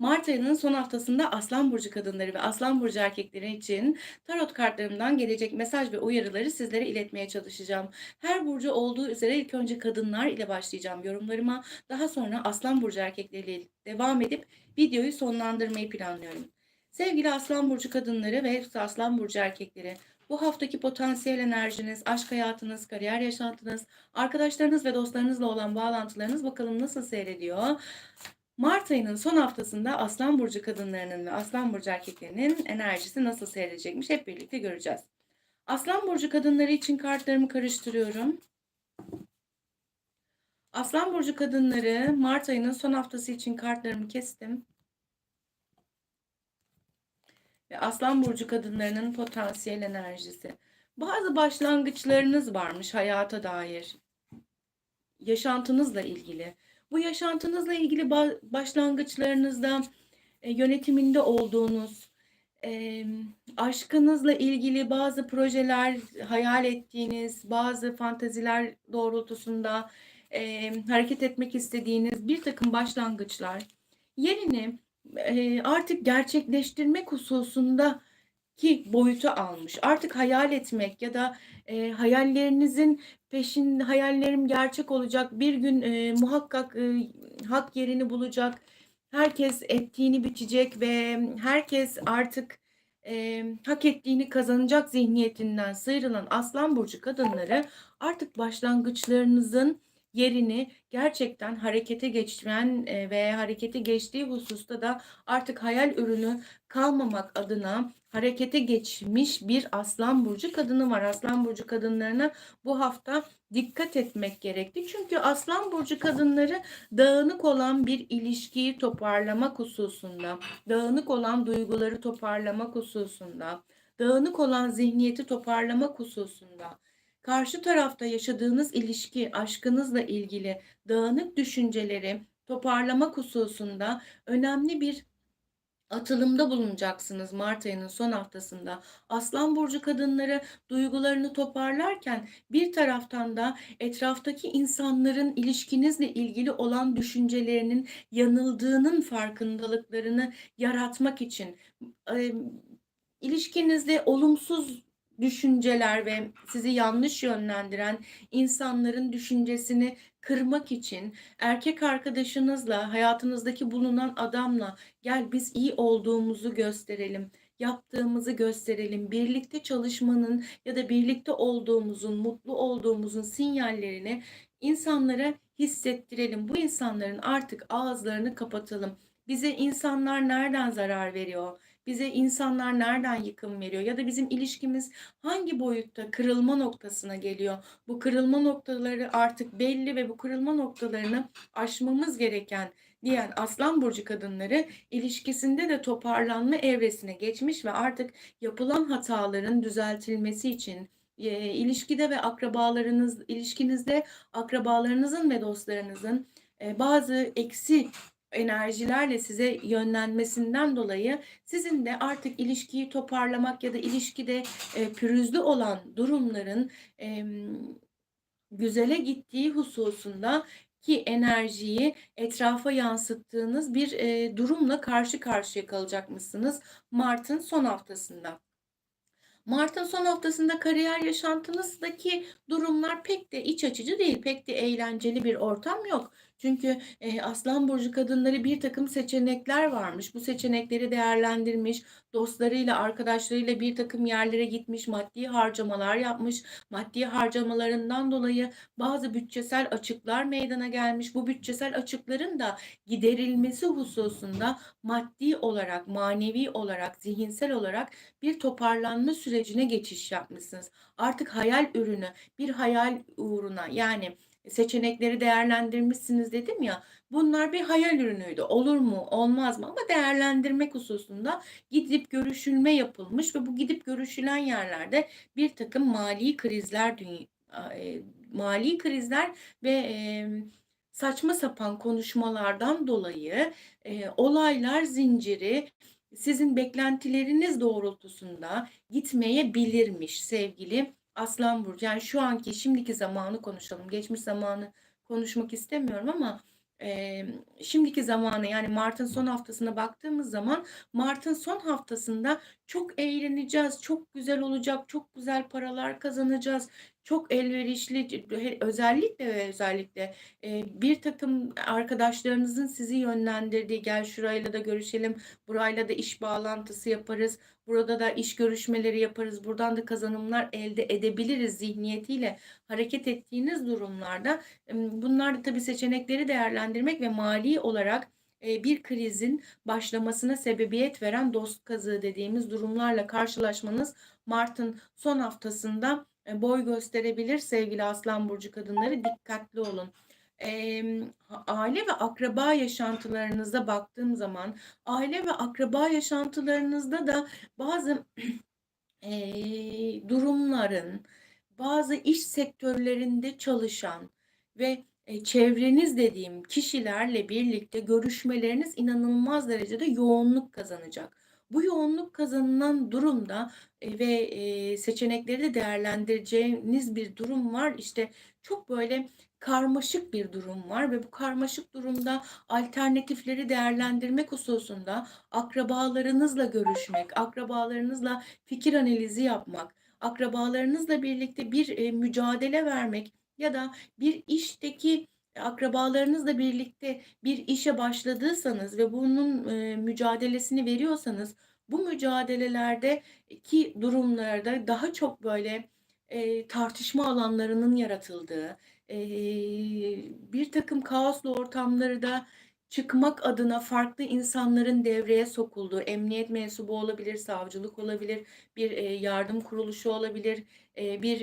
Mart ayının son haftasında Aslan burcu kadınları ve Aslan burcu erkekleri için tarot kartlarımdan gelecek mesaj ve uyarıları sizlere iletmeye çalışacağım. Her burcu olduğu üzere ilk önce kadınlar ile başlayacağım yorumlarıma. Daha sonra Aslan burcu erkekleriyle devam edip videoyu sonlandırmayı planlıyorum. Sevgili Aslan burcu kadınları ve Aslan burcu erkekleri, bu haftaki potansiyel enerjiniz, aşk hayatınız, kariyer yaşantınız, arkadaşlarınız ve dostlarınızla olan bağlantılarınız bakalım nasıl seyrediyor? Mart ayının son haftasında Aslan Burcu kadınlarının ve Aslan Burcu erkeklerinin enerjisi nasıl seyredecekmiş hep birlikte göreceğiz. Aslan Burcu kadınları için kartlarımı karıştırıyorum. Aslan Burcu kadınları Mart ayının son haftası için kartlarımı kestim. Ve Aslan Burcu kadınlarının potansiyel enerjisi. Bazı başlangıçlarınız varmış hayata dair. Yaşantınızla ilgili. Bu yaşantınızla ilgili ba- başlangıçlarınızda e, yönetiminde olduğunuz, e, aşkınızla ilgili bazı projeler hayal ettiğiniz, bazı fanteziler doğrultusunda e, hareket etmek istediğiniz bir takım başlangıçlar yerini artık gerçekleştirmek hususunda ki boyutu almış. Artık hayal etmek ya da e, hayallerinizin peşin hayallerim gerçek olacak. Bir gün e, muhakkak e, hak yerini bulacak. Herkes ettiğini biçecek ve herkes artık e, hak ettiğini kazanacak zihniyetinden sıyrılan Aslan burcu kadınları artık başlangıçlarınızın yerini gerçekten harekete geçiren e, ve harekete geçtiği hususta da artık hayal ürünü kalmamak adına harekete geçmiş bir Aslan burcu kadını var. Aslan burcu kadınlarına bu hafta dikkat etmek gerekti. Çünkü Aslan burcu kadınları dağınık olan bir ilişkiyi toparlamak hususunda, dağınık olan duyguları toparlamak hususunda, dağınık olan zihniyeti toparlamak hususunda karşı tarafta yaşadığınız ilişki, aşkınızla ilgili dağınık düşünceleri toparlamak hususunda önemli bir atılımda bulunacaksınız Mart ayının son haftasında. Aslan burcu kadınları duygularını toparlarken bir taraftan da etraftaki insanların ilişkinizle ilgili olan düşüncelerinin yanıldığının farkındalıklarını yaratmak için e, ilişkinizde olumsuz düşünceler ve sizi yanlış yönlendiren insanların düşüncesini kırmak için erkek arkadaşınızla, hayatınızdaki bulunan adamla gel biz iyi olduğumuzu gösterelim, yaptığımızı gösterelim. Birlikte çalışmanın ya da birlikte olduğumuzun, mutlu olduğumuzun sinyallerini insanlara hissettirelim. Bu insanların artık ağızlarını kapatalım. Bize insanlar nereden zarar veriyor? Bize insanlar nereden yıkım veriyor ya da bizim ilişkimiz hangi boyutta kırılma noktasına geliyor. Bu kırılma noktaları artık belli ve bu kırılma noktalarını aşmamız gereken diyen Aslan burcu kadınları ilişkisinde de toparlanma evresine geçmiş ve artık yapılan hataların düzeltilmesi için e, ilişkide ve akrabalarınız ilişkinizde akrabalarınızın ve dostlarınızın e, bazı eksi enerjilerle size yönlenmesinden dolayı sizin de artık ilişkiyi toparlamak ya da ilişkide e, pürüzlü olan durumların e, güzele gittiği hususunda ki enerjiyi etrafa yansıttığınız bir e, durumla karşı karşıya kalacakmışsınız Mart'ın son haftasında. Mart'ın son haftasında kariyer yaşantınızdaki durumlar pek de iç açıcı değil, pek de eğlenceli bir ortam yok. Çünkü e, Aslan Burcu kadınları bir takım seçenekler varmış. Bu seçenekleri değerlendirmiş, dostlarıyla, arkadaşlarıyla bir takım yerlere gitmiş, maddi harcamalar yapmış. Maddi harcamalarından dolayı bazı bütçesel açıklar meydana gelmiş. Bu bütçesel açıkların da giderilmesi hususunda maddi olarak, manevi olarak, zihinsel olarak bir toparlanma sürecine geçiş yapmışsınız. Artık hayal ürünü, bir hayal uğruna yani seçenekleri değerlendirmişsiniz dedim ya. Bunlar bir hayal ürünüydü. Olur mu, olmaz mı? Ama değerlendirmek hususunda gidip görüşülme yapılmış ve bu gidip görüşülen yerlerde bir takım mali krizler e, mali krizler ve saçma sapan konuşmalardan dolayı e, olaylar zinciri sizin beklentileriniz doğrultusunda gitmeyebilirmiş sevgili Aslan Burcu. Yani şu anki şimdiki zamanı konuşalım. Geçmiş zamanı konuşmak istemiyorum ama Eee, şimdiki zamanı yani martın son haftasına baktığımız zaman martın son haftasında çok eğleneceğiz, çok güzel olacak, çok güzel paralar kazanacağız, çok elverişli özellikle ve özellikle, eee, birtakım arkadaşlarınızın sizi yönlendirdiği, "Gel şurayla da görüşelim, burayla da iş bağlantısı yaparız, burada da iş görüşmeleri yaparız, buradan da kazanımlar elde edebiliriz." zihniyetiyle hareket ettiğiniz durumlarda, bunlar da tabii seçenekleri değerlendirmek ve mali olarak, bir krizin başlamasına sebebiyet veren dost kazığı dediğimiz durumlarla karşılaşmanız martın son haftasında, boy gösterebilir sevgili Aslan burcu kadınları. Dikkatli olun. Emm, aile ve akraba yaşantılarınıza baktığım zaman aile ve akraba yaşantılarınızda da bazı, eee, durumların, bazı iş sektörlerinde çalışan ve, eee, çevreniz dediğim kişilerle birlikte görüşmeleriniz inanılmaz derecede yoğunluk kazanacak. Bu yoğunluk kazanılan durumda, eee, ve, eee, seçenekleri de değerlendireceğiniz bir durum var. İşte, çok böyle karmaşık bir durum var ve bu karmaşık durumda alternatifleri değerlendirmek hususunda akrabalarınızla görüşmek, akrabalarınızla fikir analizi yapmak, akrabalarınızla birlikte bir, eee, mücadele vermek ya da bir işteki akrabalarınızla birlikte bir işe başladıysanız ve bunun, eee, mücadelesini veriyorsanız bu mücadelelerdeki durumlarda daha çok böyle, eee, tartışma alanlarının yaratıldığı, eee, birtakım kaoslu ortamları da çıkmak adına farklı insanların devreye sokulduğu, emniyet mensubu olabilir, savcılık olabilir, bir, yardım kuruluşu olabilir, bir,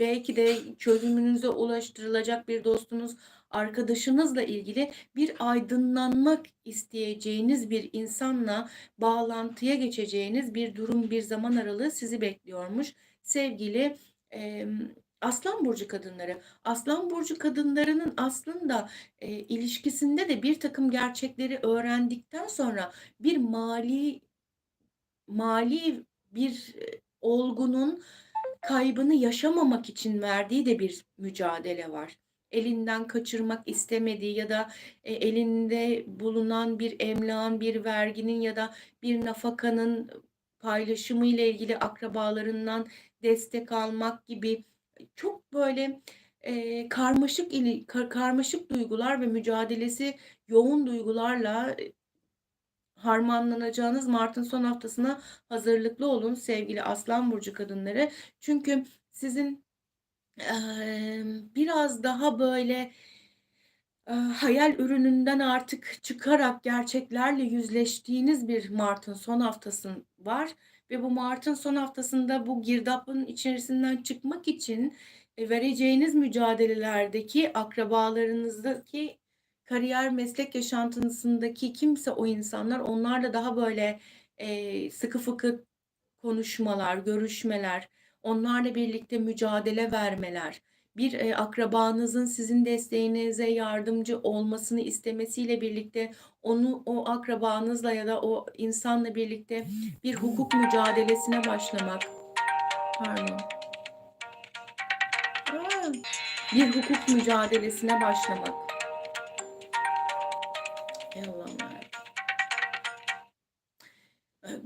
belki de çözümünüze ulaştırılacak bir dostunuz, arkadaşınızla ilgili bir aydınlanmak isteyeceğiniz bir insanla bağlantıya geçeceğiniz bir durum, bir zaman aralığı sizi bekliyormuş. Sevgili, emm, Aslan burcu kadınları. Aslan burcu kadınlarının aslında, eee, ilişkisinde de birtakım gerçekleri öğrendikten sonra bir mali mali bir, eee, olgunun kaybını yaşamamak için verdiği de bir mücadele var. Elinden kaçırmak istemediği ya da, eee, elinde bulunan bir emlakın, bir verginin ya da bir nafakanın paylaşımı ile ilgili akrabalarından destek almak gibi çok böyle, eee, karmaşık ili ka karmaşık duygular ve mücadelesi yoğun duygularla, eee, harmanlanacağınız martın son haftasına hazırlıklı olun sevgili Aslan burcu kadınları. Çünkü sizin, emm, biraz daha böyle, hayal ürününden artık çıkarak gerçeklerle yüzleştiğiniz bir martın son haftası var ve bu martın son haftasında bu girdabın içerisinden çıkmak için, eee, vereceğiniz mücadelelerdeki akrabalarınızdaki kariyer, meslek yaşantısındaki kimse o insanlar, onlarla daha böyle, eee, sıkı fıkı konuşmalar, görüşmeler, onlarla birlikte mücadele vermeler, bir, eee, akrabanızın sizin desteğinize yardımcı olmasını istemesiyle birlikte onu o akrabanızla ya da o insanla birlikte bir hukuk mücadelesine başlamak. Pardon. Bir hukuk mücadelesine başlamak. Allah'ım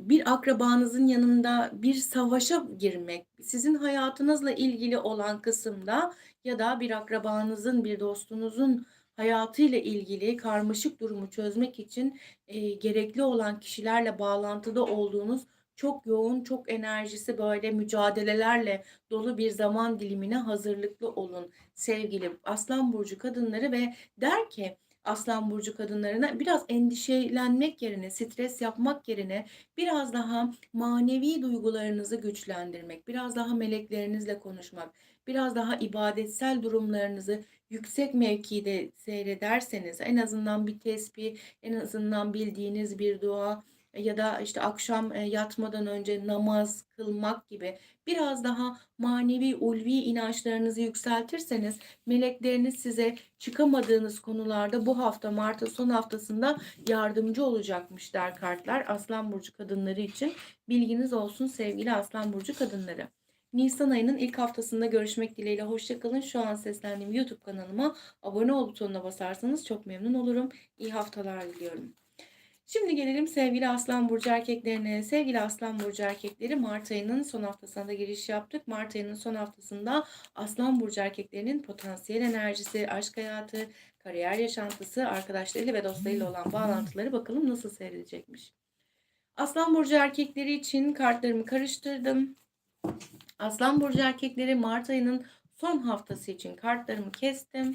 bir akrabanızın yanında bir savaşa girmek, sizin hayatınızla ilgili olan kısımda ya da bir akrabanızın, bir dostunuzun hayatıyla ilgili karmaşık durumu çözmek için, eee, gerekli olan kişilerle bağlantıda olduğunuz çok yoğun, çok enerjisi böyle mücadelelerle dolu bir zaman dilimine hazırlıklı olun sevgili Aslan burcu kadınları ve der ki Aslan burcu kadınlarına biraz endişelenmek yerine, stres yapmak yerine biraz daha manevi duygularınızı güçlendirmek, biraz daha meleklerinizle konuşmak, biraz daha ibadetsel durumlarınızı yüksek mevkide seyrederseniz, en azından bir tesbih, en azından bildiğiniz bir dua ya da işte akşam, eee, yatmadan önce namaz kılmak gibi biraz daha manevi, ulvi inançlarınızı yükseltirseniz melekleriniz size çıkamadığınız konularda bu hafta martın son haftasında yardımcı olacakmış der kartlar Aslan burcu kadınları için. Bilginiz olsun sevgili Aslan burcu kadınları. Nisan ayının ilk haftasında görüşmek dileğiyle. Hoşçakalın. Şu an seslendiğim YouTube kanalıma abone ol butonuna basarsanız çok memnun olurum. İyi haftalar diliyorum. Şimdi gelelim sevgili Aslan Burcu erkeklerine. Sevgili Aslan Burcu erkekleri Mart ayının son haftasına da giriş yaptık. Mart ayının son haftasında Aslan Burcu erkeklerinin potansiyel enerjisi, aşk hayatı, kariyer yaşantısı, arkadaşlarıyla ve dostlarıyla olan bağlantıları bakalım nasıl seyredecekmiş. Aslan Burcu erkekleri için kartlarımı karıştırdım. Aslan Burcu erkekleri Mart ayının son haftası için kartlarımı kestim.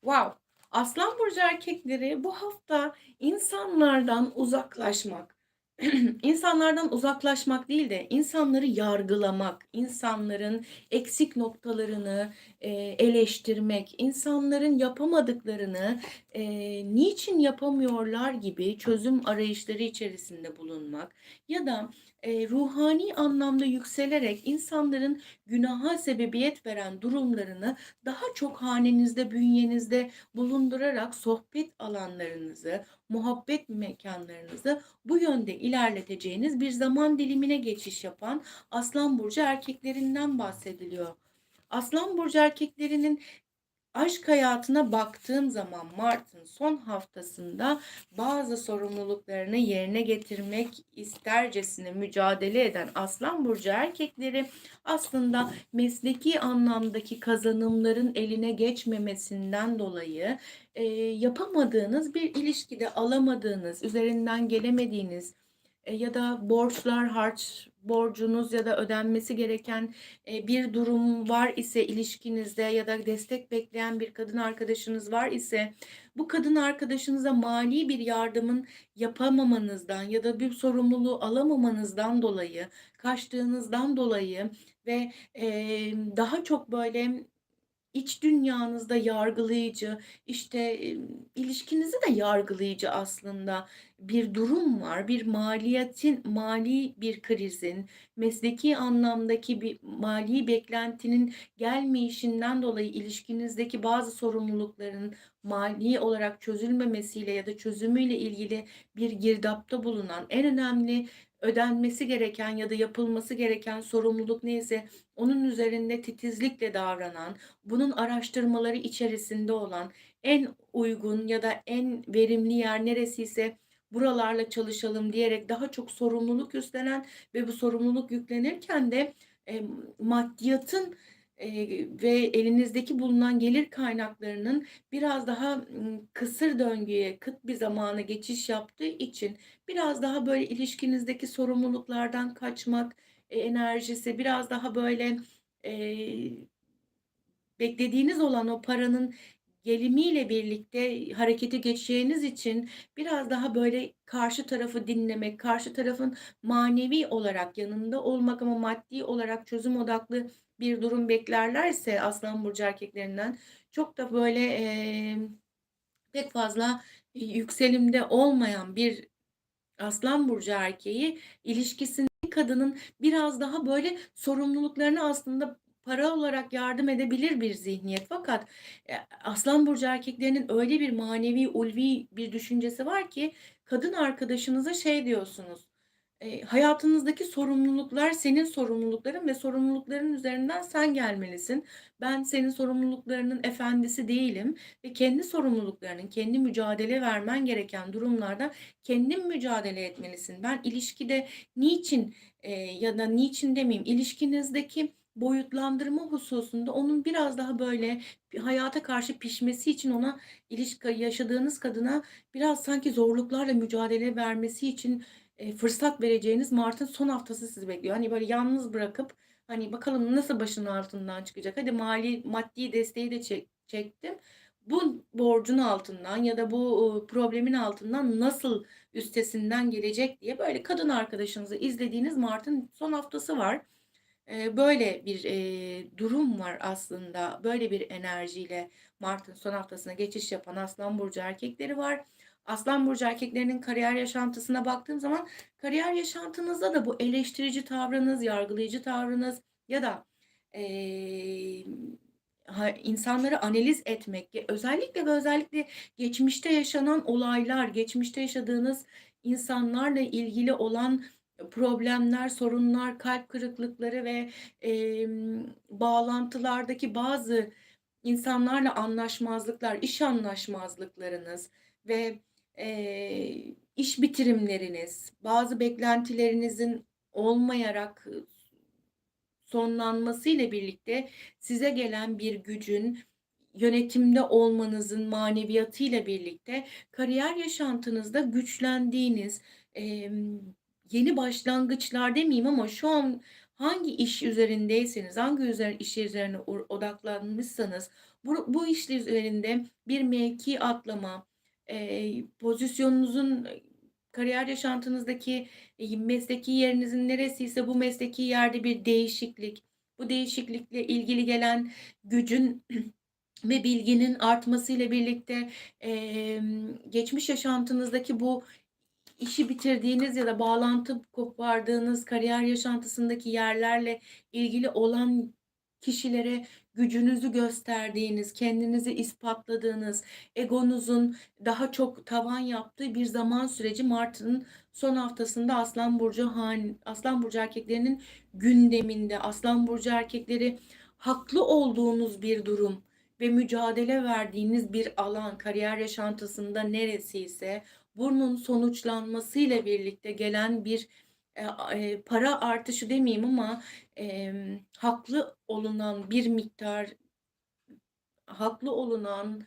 Wow. Aslan Burcu erkekleri bu hafta insanlardan uzaklaşmak, insanlardan uzaklaşmak değil de insanları yargılamak, insanların eksik noktalarını e, eleştirmek, insanların yapamadıklarını e, niçin yapamıyorlar gibi çözüm arayışları içerisinde bulunmak ya da e, ruhani anlamda yükselerek insanların günaha sebebiyet veren durumlarını daha çok hanenizde, bünyenizde bulundurarak sohbet alanlarınızı, muhabbet mekanlarınızı bu yönde ilerleteceğiniz bir zaman dilimine geçiş yapan Aslan Burcu erkeklerinden bahsediliyor. Aslan Burcu erkeklerinin aşk hayatına baktığım zaman Mart'ın son haftasında bazı sorumluluklarını yerine getirmek istercesine mücadele eden Aslan Burcu erkekleri aslında mesleki anlamdaki kazanımların eline geçmemesinden dolayı e, yapamadığınız bir ilişkide alamadığınız, üzerinden gelemediğiniz e, ya da borçlar, harç borcunuz ya da ödenmesi gereken e, bir durum var ise ilişkinizde ya da destek bekleyen bir kadın arkadaşınız var ise bu kadın arkadaşınıza mali bir yardımın yapamamanızdan ya da bir sorumluluğu alamamanızdan dolayı, kaçtığınızdan dolayı ve daha çok böyle iç dünyanızda yargılayıcı, işte ilişkinizi de yargılayıcı aslında bir durum var. Bir maliyetin, mali bir krizin, mesleki anlamdaki bir mali beklentinin gelmeyişinden dolayı ilişkinizdeki bazı sorumlulukların mali olarak çözülmemesiyle ya da çözümüyle ilgili bir girdapta bulunan en önemli ödenmesi gereken ya da yapılması gereken sorumluluk neyse onun üzerinde titizlikle davranan, bunun araştırmaları içerisinde olan en uygun ya da en verimli yer neresiyse buralarla çalışalım diyerek daha çok sorumluluk üstlenen ve bu sorumluluk yüklenirken de e, maddiyatın ve elinizdeki bulunan gelir kaynaklarının biraz daha kısır döngüye, kıt bir zamana geçiş yaptığı için biraz daha böyle ilişkinizdeki sorumluluklardan kaçmak enerjisi biraz daha böyle e, beklediğiniz olan o paranın gelimiyle birlikte harekete geçeceğiniz için biraz daha böyle karşı tarafı dinlemek, karşı tarafın manevi olarak yanında olmak ama maddi olarak çözüm odaklı bir durum beklerlerse Aslan Burcu erkeklerinden çok da böyle e, pek fazla yükselimde olmayan bir Aslan Burcu erkeği ilişkisinde kadının biraz daha böyle sorumluluklarını aslında para olarak yardım edebilir bir zihniyet. Fakat e, Aslan Burcu erkeklerinin öyle bir manevi, ulvi bir düşüncesi var ki kadın arkadaşınıza şey diyorsunuz. E, hayatınızdaki sorumluluklar senin sorumlulukların ve sorumlulukların üzerinden sen gelmelisin. Ben senin sorumluluklarının efendisi değilim ve kendi sorumluluklarının, kendi mücadele vermen gereken durumlarda kendin mücadele etmelisin. Ben ilişkide niçin e, ya da niçin demeyeyim ilişkinizdeki boyutlandırma hususunda onun biraz daha böyle hayata karşı pişmesi için ona ilişki yaşadığınız kadına biraz sanki zorluklarla mücadele vermesi için e, fırsat vereceğiniz Mart'ın son haftası sizi bekliyor. Hani böyle yalnız bırakıp hani bakalım nasıl başının altından çıkacak. Hadi mali maddi desteği de çek, çektim. Bu borcun altından ya da bu problemin altından nasıl üstesinden gelecek diye böyle kadın arkadaşınızı izlediğiniz Mart'ın son haftası var böyle bir durum var aslında. Böyle bir enerjiyle Mart'ın son haftasına geçiş yapan Aslan Burcu erkekleri var. Aslan Burcu erkeklerinin kariyer yaşantısına baktığım zaman kariyer yaşantınızda da bu eleştirici tavrınız, yargılayıcı tavrınız ya da e, insanları analiz etmek, özellikle ve özellikle geçmişte yaşanan olaylar, geçmişte yaşadığınız insanlarla ilgili olan problemler, sorunlar, kalp kırıklıkları ve, emm, bağlantılardaki bazı insanlarla anlaşmazlıklar, iş anlaşmazlıklarınız ve, eee, iş bitirimleriniz, bazı beklentilerinizin olmayarak, ııı, sonlanmasıyla birlikte size gelen bir gücün, yönetimde olmanızın maneviyatıyla birlikte kariyer yaşantınızda güçlendiğiniz, emm, yeni başlangıçlar demeyeyim ama şu an hangi iş üzerindeyseniz, hangi üzer iş üzerine odaklanmışsanız bu bu iş üzerinde bir mevki atlama, eee, pozisyonunuzun, kariyer yaşantınızdaki, eee, mesleki yerinizin neresiyse bu mesleki yerde bir değişiklik, bu değişiklikle ilgili gelen gücün ve bilginin artmasıyla birlikte, emm, geçmiş yaşantınızdaki bu işi bitirdiğiniz ya da bağlantı kopardığınız kariyer yaşantısındaki yerlerle ilgili olan kişilere gücünüzü gösterdiğiniz, kendinizi ispatladığınız, egonuzun daha çok tavan yaptığı bir zaman süreci mart'ın son haftasında Aslan burcu han Aslan burcu erkeklerinin gündeminde. Aslan burcu erkekleri haklı olduğunuz bir durum ve mücadele verdiğiniz bir alan, kariyer yaşantısında neresiyse bunun sonuçlanmasıyla birlikte gelen bir, a eee, para artışı demeyeyim ama, emm, haklı olunan bir miktar haklı olunan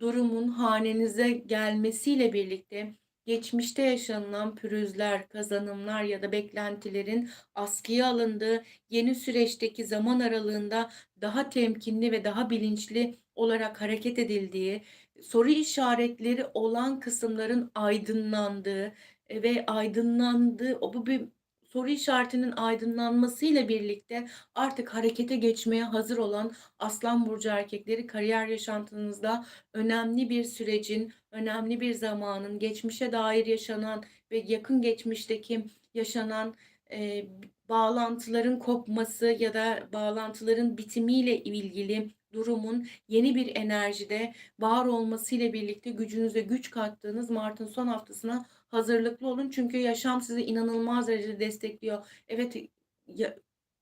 durumun hanenize gelmesiyle birlikte geçmişte yaşanılan pürüzler, kazanımlar ya da beklentilerin askıya alındığı, yeni süreçteki zaman aralığında daha temkinli ve daha bilinçli olarak hareket edildiği, soru işaretleri olan kısımların aydınlandığı, eee, ve aydınlandığı o bu bir soru işaretinin aydınlanmasıyla birlikte artık harekete geçmeye hazır olan Aslan burcu erkekleri kariyer yaşantınızda önemli bir sürecin, önemli bir zamanın, geçmişe dair yaşanan ve yakın geçmişteki yaşanan, b bağlantıların kopması ya da bağlantıların bitimiyle ilgili durumun yeni bir enerjide var olmasıyla birlikte gücünüze güç kattığınız mart'ın son haftasına hazırlıklı olun. Çünkü yaşam sizi inanılmaz derecede destekliyor. Evet, ya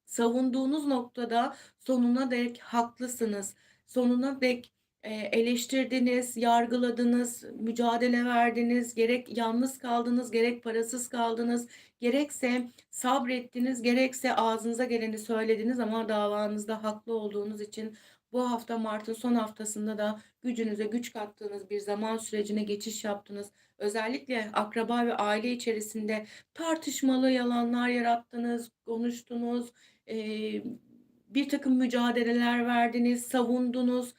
savunduğunuz noktada sonuna dek haklısınız. Sonuna dek, eee, eleştirdiniz, yargıladınız, mücadele verdiniz. Gerek yalnız kaldınız, gerek parasız kaldınız, gerekse sabrettiniz, gerekse ağzınıza geleni söylediniz ama davanızda haklı olduğunuz için bu hafta mart'ın son haftasında da gücünüze güç kattığınız bir zaman sürecine geçiş yaptınız. Özellikle akraba ve aile içerisinde tartışmalı yalanlar yarattınız, konuştunuz, eee, birtakım mücadeleler verdiniz, savundunuz,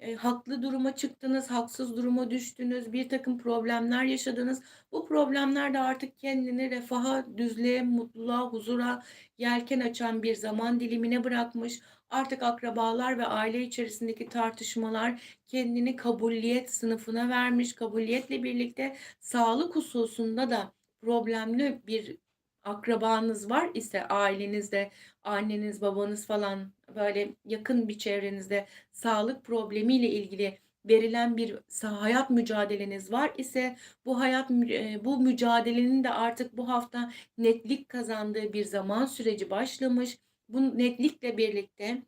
eee, haklı duruma çıktınız, haksız duruma düştünüz, birtakım problemler yaşadınız. Bu problemler de artık kendini refaha, düzlüğe, mutluluğa, huzura yelken açan bir zaman dilimine bırakmış. Artık akrabalar ve aile içerisindeki tartışmalar kendini kabulliyet sınıfına vermiş. Kabulliyetle birlikte sağlık hususunda da problemli bir akrabanız var ise ailenizde, anneniz, babanız falan böyle yakın bir çevrenizde sağlık problemiyle ilgili verilen bir hayat mücadeleniz var ise bu hayat eee, bu mücadelenin de artık bu hafta netlik kazandığı bir zaman süreci başlamış. Bu netlikle birlikte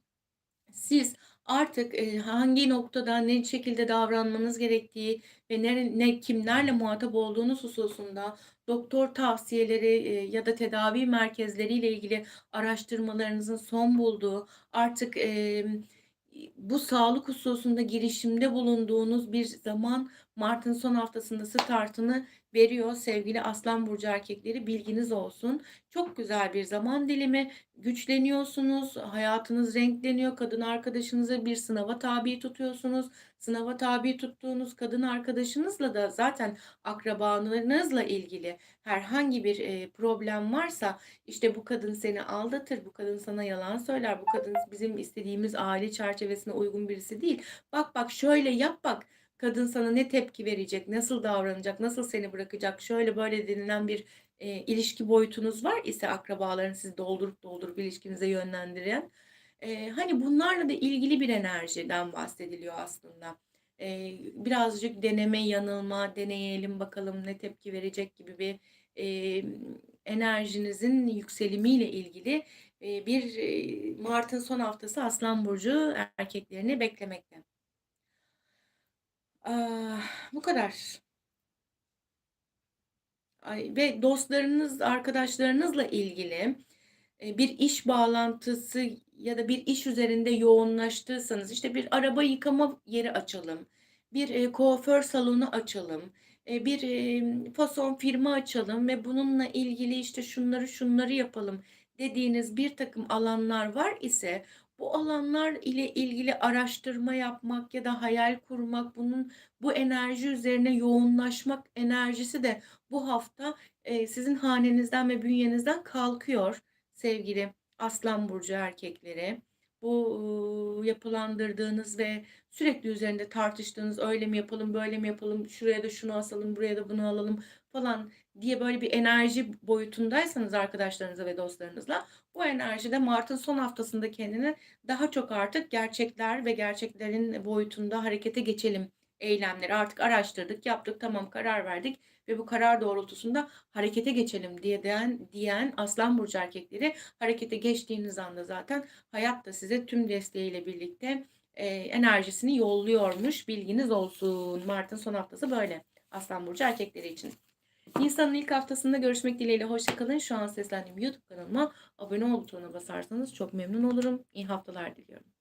siz artık, eee, hangi noktada ne şekilde davranmanız gerektiği ve nere ne kimlerle muhatap olduğunuz hususunda doktor tavsiyeleri, eee, ya da tedavi merkezleriyle ilgili araştırmalarınızın son bulduğu, artık, iii, bu sağlık hususunda girişimde bulunduğunuz bir zaman mart'ın son haftasında startını veriyor sevgili Aslan burcu erkekleri, bilginiz olsun. Çok güzel bir zaman dilimi, güçleniyorsunuz, hayatınız renkleniyor, kadın arkadaşınızı bir sınava tabi tutuyorsunuz. Sınava tabi tuttuğunuz kadın arkadaşınızla da zaten akrabalarınızla ilgili herhangi bir, eee, problem varsa, işte, bu kadın seni aldatır, bu kadın sana yalan söyler, bu kadın bizim istediğimiz aile çerçevesine uygun birisi değil. Bak, bak, şöyle yap bak, kadın sana ne tepki verecek, nasıl davranacak, nasıl seni bırakacak, şöyle böyle denilen bir, eee, ilişki boyutunuz var ise akrabaların sizi doldurup doldurup ilişkinize yönlendiren, eee, hani, bunlarla da ilgili bir enerjiden bahsediliyor aslında. Eee, birazcık deneme yanılma, deneyelim bakalım ne tepki verecek gibi bir, emm, enerjinizin yükselimiyle ilgili e, bir e, Mart'ın son haftası Aslan Burcu erkeklerini beklemekte. Ah, bu kadar. Ay, ve dostlarınız, arkadaşlarınızla ilgili e, bir iş bağlantısı ya da bir iş üzerinde yoğunlaştıysanız işte bir araba yıkama yeri açalım, bir e, kuaför salonu açalım, e, bir e, fason firma açalım ve bununla ilgili işte şunları şunları yapalım dediğiniz bir takım alanlar var ise bu alanlar ile ilgili araştırma yapmak ya da hayal kurmak, bunun bu enerji üzerine yoğunlaşmak enerjisi de bu hafta e, sizin hanenizden ve bünyenizden kalkıyor sevgili Aslan Burcu erkekleri. Bu e, yapılandırdığınız ve sürekli üzerinde tartıştığınız öyle mi yapalım, böyle mi yapalım, şuraya da şunu asalım, buraya da bunu alalım falan diye böyle bir enerji boyutundaysanız arkadaşlarınızla ve dostlarınızla bu enerjide Mart'ın son haftasında kendini daha çok artık gerçekler ve gerçeklerin boyutunda harekete geçelim eylemleri artık araştırdık, yaptık, tamam karar verdik ve bu karar doğrultusunda harekete geçelim diye diyen, diyen Aslan Burcu erkekleri harekete geçtiğiniz anda zaten hayat da size tüm desteğiyle birlikte e, enerjisini yolluyormuş. Bilginiz olsun. Mart'ın son haftası böyle. Aslan Burcu erkekleri için. Nisan'ın ilk haftasında görüşmek dileğiyle. Hoşçakalın. Şu an seslendiğim YouTube kanalıma abone ol butonuna basarsanız çok memnun olurum. İyi haftalar diliyorum.